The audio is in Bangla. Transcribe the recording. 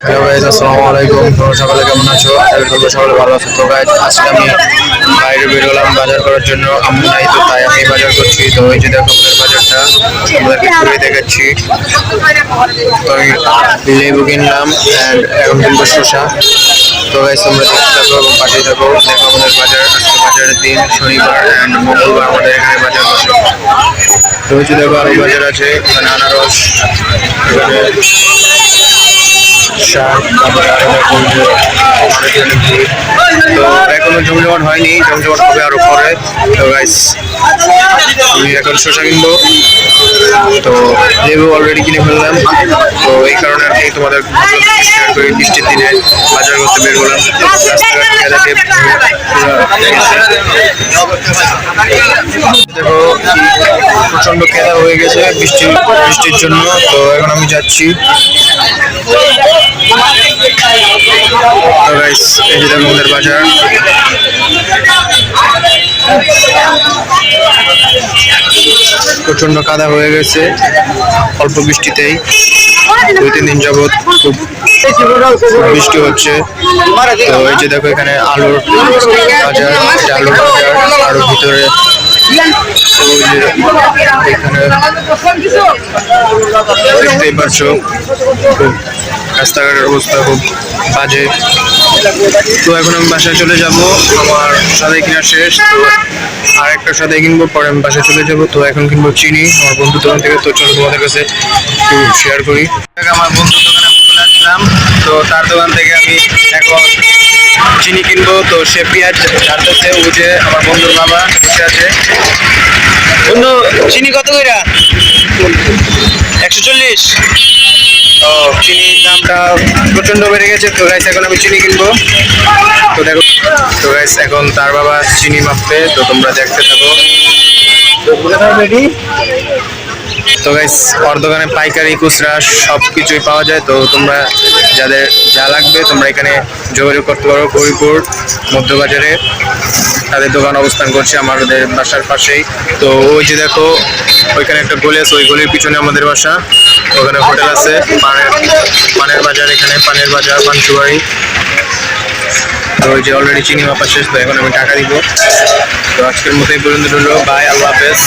হ্যালো গাইজ আসসালামু আলাইকুম। তোমরা সকালে কেমন আছো? আশা করি তোমরা সকালে ভালো আছো। তো গাইজ আজকে আমি বাইরে বেরোলাম বাজার করার জন্য। আমি নাই তো, তাই আমি বাজার করছি। তো এই যে দেখো বাজারটা, তোমাদেরকে ঘুরে দেখাচ্ছি। তো আমি লেবু কিনলাম অ্যান্ড এখন কিনবো শসা। তো গাইজ তোমরা দেখতে থাকো এবং পাঠিয়ে থাকো। দেখো আমাদের বাজার, আজকে বাজারের দিন, শনিবার অ্যান্ড মঙ্গলবার আমাদের এখানে বাজার বসে। তো হচ্ছে দেখো আরও বাজার আছে, এখানে আনারস, এখানে তো এখনও জমজমাট হয়নি, জমজমাট হবে আরও পরে। তো গাইস আমি এখন শসা কিনবো। তো লেবু অলরেডি কিনে ফেললাম। তো এই কারণে আর কি তোমাদের বৃষ্টির দিনে বাজার করতে বের হলাম। দেখো প্রচণ্ড কেদা হয়ে গেছে, বৃষ্টি বৃষ্টির জন্য। তো এখন আমি যাচ্ছি। তো এই বাজার। প্রচণ্ড কাদা হয়ে গেছে, অল্প বৃষ্টিতেই। দুই, তিন দিন যাবৎ খুব বৃষ্টি হচ্ছে। তো এই যে দেখো এখানে আলুর বাজার আলুর বাজার আরও ভিতরে। এখানে দেখতেই পারছ খুব রাস্তাঘাটের অবস্থা খুব বাজে। তো এখন আমি বাসায় চলে যাব। আমার সাদাই কেনা শেষ, তো আর একটা সাদাই কিনবো, পরে আমি বাসায় চলে যাব। তো এখন কিনবো চিনি, আমার বন্ধুর দোকান থেকে। তো চলো তোমাদের কাছে একটু শেয়ার করি। আমার বন্ধুর দোকানে চলে আসলাম। তো তার দোকান থেকে আমি এখন চিনি কিনবো। তো সে পেঁয়াজ ঝাড়তেছে, ও যে আমার বন্ধুর বাবা বসে আছে। বন্ধু, চিনি কত কইরা? একশো চল্লিশ? ও চিনির দামটা প্রচণ্ড বেড়ে গেছে। তো গাইস এখন আমি চিনি কিনবো। তো দেখো তো গাইস এখন তার বাবা চিনি মাপবে তো তোমরা দেখতে থাকো। তো গাইস ওর দোকানে পাইকারি খুচরা সব কিছুই পাওয়া যায়। তো তোমরা যাদের যা লাগবে তোমরা এখানে যোগাযোগ করতে পারো করিপুর মধ্যবাজারে। তাদের দোকান অবস্থান করছে আমাদের বাসার পাশেই। তো ওই যে দেখো ওইখানে একটা গলি আছে ওই গলির পিছনে আমাদের বাসা। ওখানে হোটেল আছে, পানের পানের বাজার এখানে, পানের বাজার পানসুবাড়ি তো ওই যে অলরেডি চিনি মাপা শেষ, তো এখন আমি টাকা দিব। তো আজকের মতো এই পর্যন্ত রইল। বাই আল্লাহ হাফেজ।